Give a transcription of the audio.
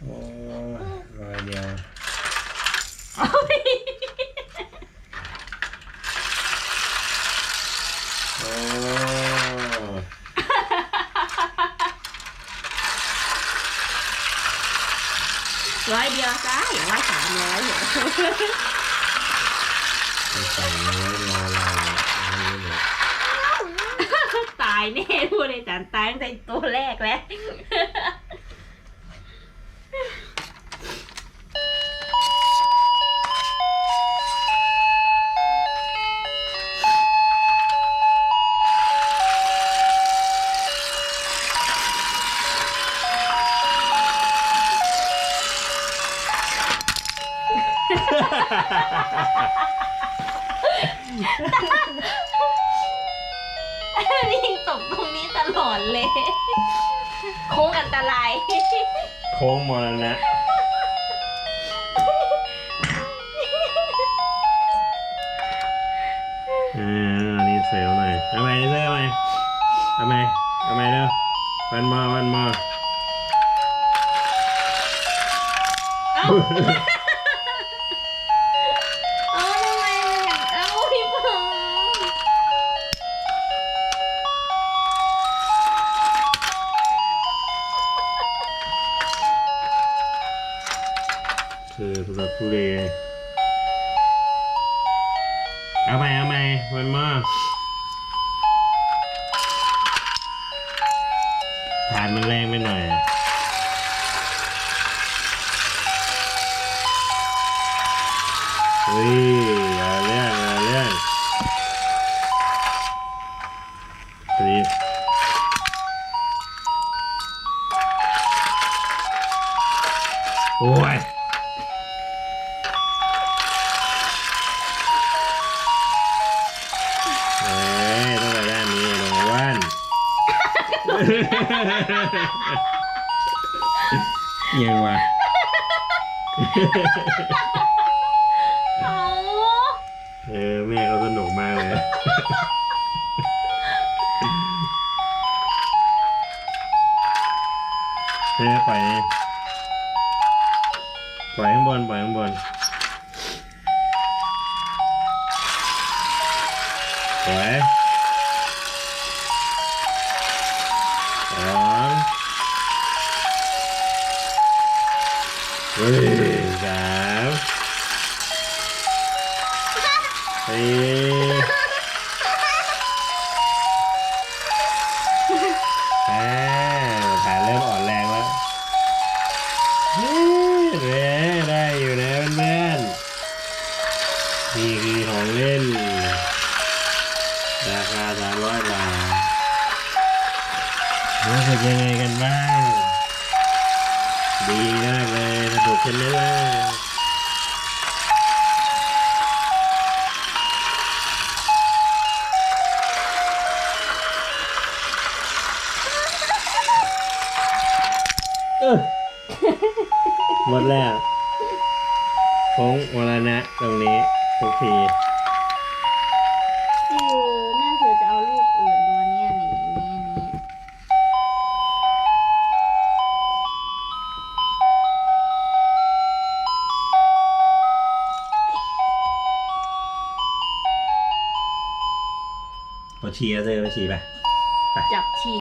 โอ้ร้อยเดียวโอ้ร้อยเดียวจ้าอย่าว่าสามร้อยเหรอใส่เนื้อรอเราไม่รู้เลยตายแน่พูดเลยจานตายตั้งแต่ตัวแรกแล้ว นี่ตกตรงนี้ตลอดเลย โค้งอันตราย โค้งมรณะอ่าอันนี้เซลลหน่อยเอาไหมเซลลไหมเอาไหมเอาไหมเร็ววันมอวันมอ คือทุลักทุเลเอาไหมเอาไหมวันมอฐานมันแรงไปหน่อยเฮ้ยอย่าเรื่องอย่าเรื่องรีโอ้ย ยังวะเอาเออแม่เขาสนุกมากเลยเฮ้ยปล่อยนี่ปล่อยข้างบนปล่อยข้างบนสวย สองสามสี่อ่าขาเริ่มอ่อนแรงแล้วเฮ้ยได้อยู่นะเพื่อนๆนี่คือของเล่น ราคาสามร้อยบาท รู้สึกยังไงกันบ้าง ดีมากเลยสนุกกันไหมล่ะหมดแล้วโค้งมรณะตรงนี้ทุกที พอชีแล้วเจอไปชีไป จับฉี